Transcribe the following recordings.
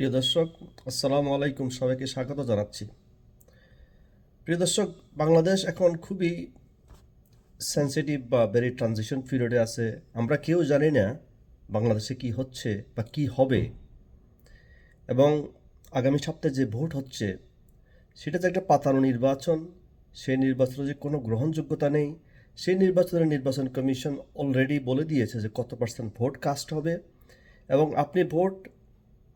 প্রিয় দর্শক, আসসালামু আলাইকুম। সবাইকে স্বাগত জানাচ্ছি। প্রিয় দর্শক, বাংলাদেশ এখন খুবই সেন্সিটিভ বা ভেরি ট্রানজিশন পিরিয়ডে আছে। আমরা কেউ জানি না বাংলাদেশে কি হচ্ছে বা কি হবে। এবং আগামী সপ্তাহে যে ভোট হচ্ছে, সেটা যে একটা পাতানো নির্বাচন, সেই নির্বাচনে যে কোনো গ্রহণযোগ্যতা নেই, সেই নির্বাচনের নির্বাচন কমিশন অলরেডি বলে দিয়েছে যে কত পার্সেন্ট ভোট কাস্ট হবে। এবং আপনি ভোট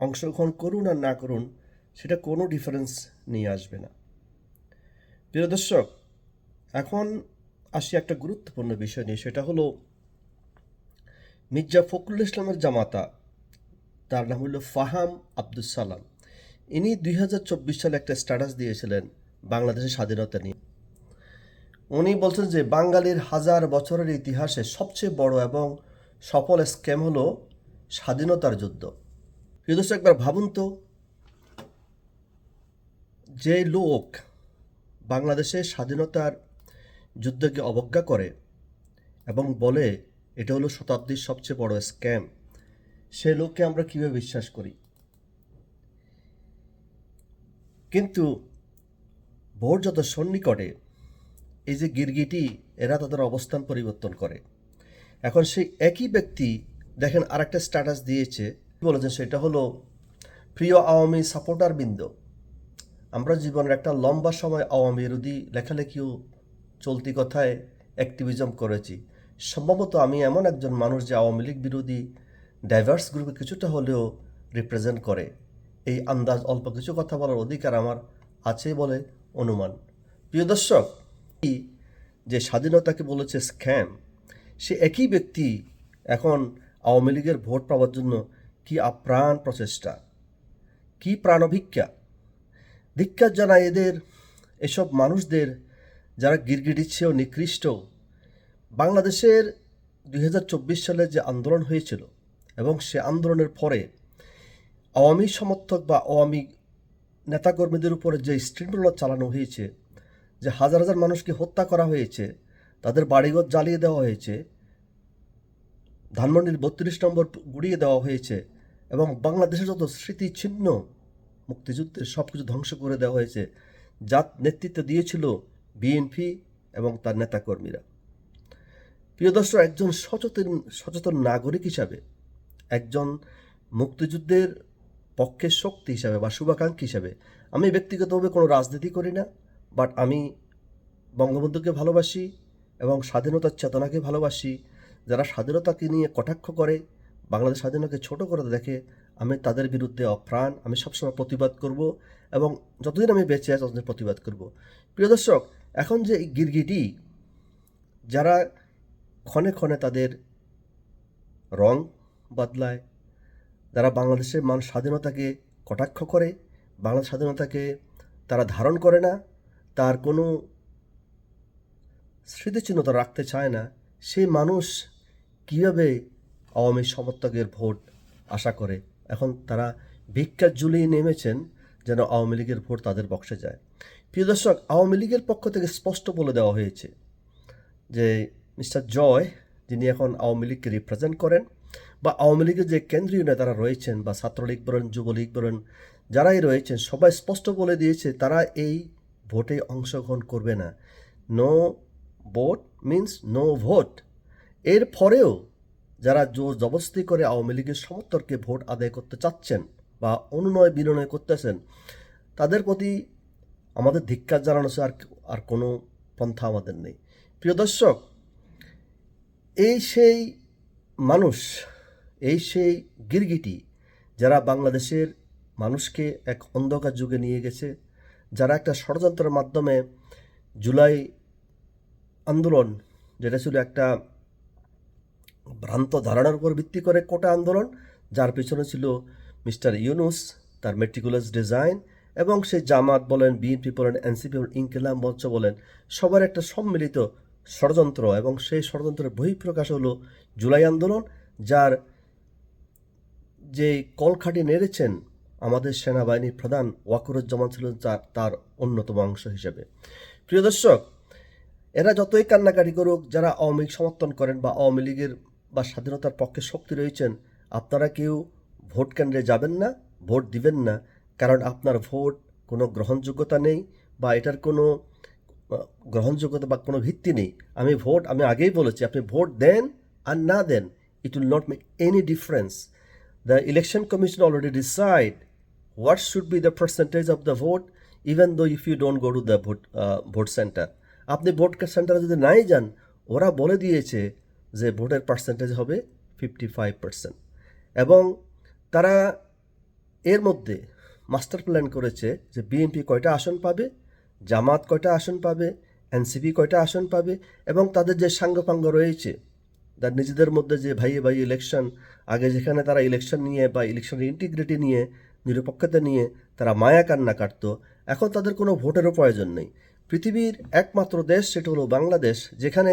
অংশগ্রহণ করুন আর না করুন, সেটা কোনো ডিফারেন্স নিয়ে আসবে না। প্রিয় দর্শক, এখন আসি একটা গুরুত্বপূর্ণ বিষয় নিয়ে, সেটা হলো মির্জা ফখরুল ইসলামের জামাতা, তার নাম হলো ফাহাম আব্দুল সালাম। ইনি দুই হাজার চব্বিশ সালে একটা স্ট্যাটাস দিয়েছিলেন বাংলাদেশের স্বাধীনতা নিয়ে। উনি বলছেন যে, বাঙালির হাজার বছরের ইতিহাসে সবচেয়ে বড় এবং সফল স্ক্যাম হলো স্বাধীনতার যুদ্ধ। প্রিয় দর্শক একবার ভাবুন তো, যে লোক বাংলাদেশের স্বাধীনতার যুদ্ধকে অবজ্ঞা করে এবং বলে এটা হলো শতাব্দীর সবচেয়ে বড় স্ক্যাম, সে লোককে আমরা কীভাবে বিশ্বাস করি? কিন্তু ভোট যত সন্নিকটে, এই যে গিরগিটি, এরা তাদের অবস্থান পরিবর্তন করে। এখন সেই একই ব্যক্তি, দেখেন আরেকটা স্ট্যাটাস দিয়েছে বলেছেন সেটা হলো, প্রিয় আওয়ামী সাপোর্টার বৃন্দ আমরা জীবনের একটা লম্বা সময় আওয়ামী বিরোধী লেখালেখিও চলতি কথায় অ্যাক্টিভিজম করেছি। সম্ভবত আমি এমন একজন মানুষ যে আওয়ামী লীগ বিরোধী ডাইভার্স গ্রুপে কিছুটা হলেও রিপ্রেজেন্ট করে। এই আন্দাজ অল্প কিছু কথা বলার অধিকার আমার আছে বলে অনুমান। প্রিয় দর্শক যে স্বাধীনতাকে বলেছে স্ক্যাম সে একই ব্যক্তি এখন আওয়ামী লীগের ভোট পাওয়ার জন্য কি আপ্রাণ প্রচেষ্টা? কি প্রাণভিক্ষা? ধিক্ষার জানায় এদের, এসব মানুষদের যারা গিরগিটির চেয়েও নিকৃষ্ট। বাংলাদেশের দুই হাজার চব্বিশ সালে যে আন্দোলন হয়েছিল এবং সে আন্দোলনের পরে আওয়ামী সমর্থক বা আওয়ামী নেতাকর্মীদের উপরে যে স্ট্রিটগুলো চালানো হয়েছে, যে হাজার হাজার মানুষকে হত্যা করা হয়েছে, তাদের বাড়িঘর জ্বালিয়ে দেওয়া হয়েছে, ধানমন্ডির বত্রিশ নম্বর গুড়িয়ে দেওয়া হয়েছে এবং বাংলাদেশের যত স্মৃতিচিহ্ন, মুক্তিযুদ্ধের সব কিছু ধ্বংস করে দেওয়া হয়েছে, যার নেতৃত্ব দিয়েছিল বিএনপি এবং তার নেতাকর্মীরা। প্রিয় দর্শক, একজন সচেতন সচেতন নাগরিক হিসাবে, একজন মুক্তিযুদ্ধের পক্ষে শক্তি হিসাবে বা শুভাকাঙ্ক্ষী হিসাবে, আমি ব্যক্তিগতভাবে কোনো রাজনীতি করি না বাট আমি বঙ্গবন্ধুকে ভালোবাসি এবং স্বাধীনতার চেতনাকে ভালোবাসি, যারা স্বাধীনতাকে নিয়ে কটাক্ষ করে বাংলাদেশ স্বাধীনতাকে ছোট করে দেখে আমি তাদের বিরুদ্ধে অপ্রাণ, আমি সবসময় প্রতিবাদ করব এবং যতদিন আমি বেঁচে আছি ততদিন প্রতিবাদ করব। প্রিয় দর্শক, এখন যে এই গিরগিটি, যারা ক্ষণে ক্ষণে তাদের রং বদলায়, যারা বাংলাদেশের মানুষ স্বাধীনতাকে কটাক্ষ করে, বাংলাদেশ স্বাধীনতাকে তারা ধারণ করে না, তার কোনো স্মৃতিচিহ্নতা রাখতে চায় না, সেই মানুষ কীভাবে আওয়ামী সমর্থকের ভোট আশা করে। এখন তারা ভিক্ষা ঝুলিয়ে নেমেছেন যেন আওয়ামী লীগের ভোট তাদের বক্সে যায়। প্রিয় দর্শক, আওয়ামী লীগের পক্ষ থেকে স্পষ্ট বলে দেওয়া হয়েছে যে মিস্টার জয়, যিনি এখন আওয়ামী লীগকে রিপ্রেজেন্ট করেন বা আওয়ামী লীগের যে কেন্দ্রীয় নেতারা রয়েছেন বা ছাত্রলীগ বলেন, যুবলীগ বলেন, যারাই রয়েছেন, সবাই স্পষ্ট বলে দিয়েছে তারা এই ভোটে অংশগ্রহণ করবে না। No vote means no vote এর পরেও যারা জোর জবস্তি করে আওয়ামী লীগের সমর্থককে ভোট আদায় করতে চাচ্ছেন বা অনুনয় বিনয় করতেছেন, তাদের প্রতি আমাদের ধিক্কার জানানো আর আর কোনো পন্থা আমাদের নেই। প্রিয় দর্শক, এই সেই মানুষ, এই সেই গিরগিটি যারা বাংলাদেশের মানুষকে এক অন্ধকার যুগে নিয়ে গেছে, যারা একটা ষড়যন্ত্রের মাধ্যমে জুলাই আন্দোলন, যেটা ছিল একটা ভ্রান্ত ধারণার উপর ভিত্তি করে কোটা আন্দোলন, যার পেছনে ছিল মিস্টার ইউনুস, তার মেট্রিকুলাস ডিজাইন এবং সেই জামাত বলেন, বিএনপি বলেন, এনসিপি বলেন ইনকিলাম মঞ্চ বলেন, সবার একটা সম্মিলিত ষড়যন্ত্র এবং সেই ষড়যন্ত্রের বহিঃপ্রকাশ হলো জুলাই আন্দোলন, যার যে কলখাটি নেড়েছেন আমাদের সেনাবাহিনীর প্রধান ওয়াকুরুজ্জামান ছিলেন তার তার অন্যতম অংশ হিসেবে। প্রিয় দর্শক, এরা যতই কান্নাকাটি করুক, যারা আওয়ামী সমর্থন করেন বা আওয়ামী লীগের বা স্বাধীনতার পক্ষে শক্তি রয়েছেন, আপনারা কেউ ভোট কেন্দ্রে যাবেন না, ভোট দিবেন না, কারণ আপনার ভোট কোনো গ্রহণযোগ্যতা নেই বা এটার কোনো গ্রহণযোগ্যতা বা কোনো ভিত্তি নেই। আমি ভোট, আমি আগেই বলেছি, আপনি ভোট দেন আর না দেন it will not make any difference the election commission already decide what should be the percentage of the vote even though if you don't go to the vote vote centre আপনি vote সেন্টারে যদি নাই যান, ওরা বলে দিয়েছে যে ভোটের পার্সেন্টেজ হবে ফিফটি ফাইভ পার্সেন্ট এবং তারা এর মধ্যে মাস্টার প্ল্যান করেছে যে বিএনপি কয়টা আসন পাবে, জামাত কয়টা আসন পাবে এনসিপি কয়টা আসন পাবে এবং তাদের যে সাঙ্গপাঙ্গ রয়েছে, তার নিজেদের মধ্যে যে ভাইয়ে ভাই ইলেকশন আগে যেখানে তারা ইলেকশন নিয়ে বা ইলেকশনের ইন্টিগ্রিটি নিয়ে, নিরপেক্ষতা নিয়ে তারা মায়া কান্না কাটতো, এখন তাদের কোনো ভোটেরও প্রয়োজন নেই। পৃথিবীর একমাত্র দেশ সেটা হলো বাংলাদেশ, যেখানে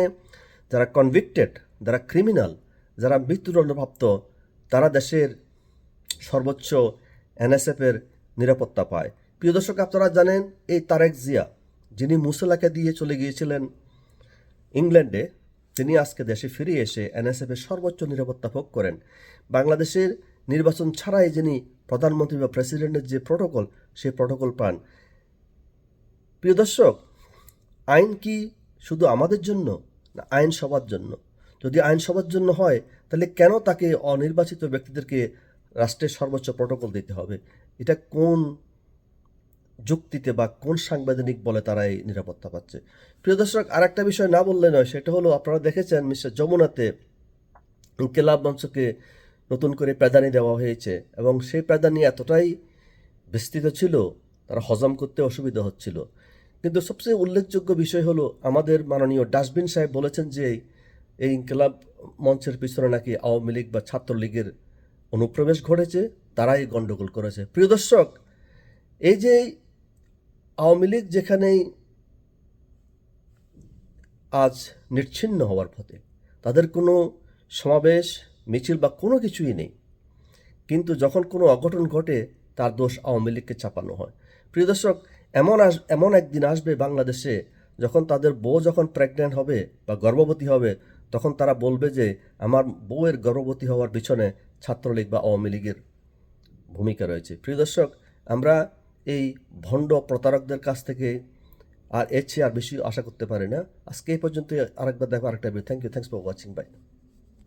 যারা কনভিক্টেড যারা ক্রিমিনাল যারা মৃত্যুদণ্ডপ্রাপ্ত তারা দেশের সর্বোচ্চ এনএসএফের নিরাপত্তা পায়। প্রিয় দর্শক, আপনারা জানেন এই তারেক জিয়া, যিনি মুসলাকে দিয়ে চলে গিয়েছিলেন ইংল্যান্ডে, তিনি আজকে দেশে ফিরে এসে এনএসএফের সর্বোচ্চ নিরাপত্তা ভোগ করেন। বাংলাদেশের নির্বাচন ছাড়াই যিনি প্রধানমন্ত্রী বা প্রেসিডেন্টের যে প্রোটোকল সেই প্রোটোকল পান। প্রিয় দর্শক, আইন কি শুধু আমাদের জন্য না আইন সবার জন্য? যদি আইনসভার জন্য হয়, তাহলে কেন তাকে অনির্বাচিত ব্যক্তিদেরকে রাষ্ট্রের সর্বোচ্চ প্রোটোকল দিতে হবে? এটা কোন যুক্তিতে বা কোন সাংবিধানিক বলে তারা এই নিরাপত্তা পাচ্ছে? প্রিয় দর্শক আর একটা বিষয় না বললে নয়, সেটা হলো আপনারা দেখেছেন মিস্টার যমুনাতে ইনকেলাব মঞ্চকে নতুন করে প্রাধান্য দেওয়া হয়েছে এবং সেই প্রাধান্য এতটাই বিস্তৃত ছিল, তারা হজম করতে অসুবিধা হচ্ছিল। কিন্তু সবচেয়ে উল্লেখযোগ্য বিষয় হলো আমাদের মাননীয় ডাস্টবিন সাহেব বলেছেন যে এই ইনকেলাব মঞ্চের পিছনে নাকি আওয়ামী লীগ বা ছাত্রলীগের অনুপ্রবেশ ঘটেছে, তারাই গণ্ডগোল করেছে। প্রিয় দর্শক, এই যে আওয়ামী লীগ যেখানেই আজ নিচ্ছিন্ন হওয়ার পথে, তাদের কোনো সমাবেশ, মিছিল বা কোনো কিছুই নেই। কিন্তু যখন কোনো অঘটন ঘটে, তার দোষ আওয়ামী লীগকে চাপানো হয়। প্রিয় দর্শক, এমন আস, এমন একদিন আসবে বাংলাদেশে যখন তাদের বউ যখন প্রেগনেন্ট হবে বা গর্ভবতী হবে তখন তারা বলবে যে, আমার বউয়ের গর্ভবতী হওয়ার পিছনে ছাত্রলীগ বা আওয়ামী লীগের ভূমিকা রয়েছে। প্রিয় দর্শক, আমরা এই ভণ্ড প্রতারকদের কাছ থেকে আর এর চেয়ে আর বেশি আশা করতে পারি না। আজকে এই পর্যন্ত আরেকবার দেখো আরেকটা video thank you thanks for watching bye